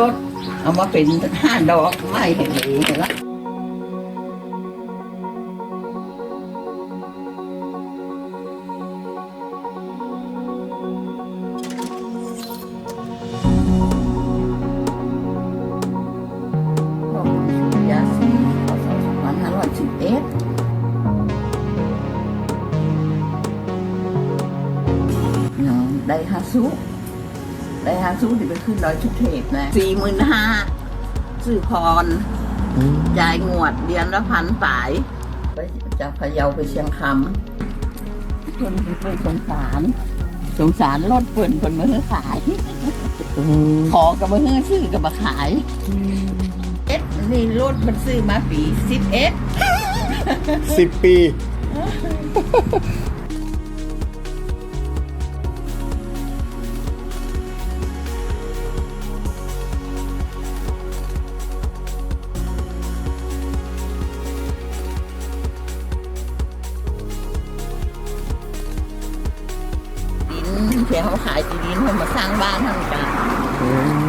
รถเอามาเป็นห้าดอกไม่เห็นห็นละบอกชื่อยาสีพศสองพันห้าร้อยสิบเอ็ดนาะได้ฮาซุ ได้ฮาซุที่ไปขึ้นดอยชุเทพนะสี่หมื่นห้าซื้อพรจ่ายงวดเดือนละพันปลาย ไปจากพะเยาไปเชียงคำคนไปสงสาร สงสารรถเปิ่นคนมาเฮือขายขอกับมาเฮือซื้อกับมาขายเอ็ดนี่รถมันซื้อมาปีสิบเอ็ดสิบปี เพียงเขาขายที่ดินเขามาสร้างบ้านทำกัน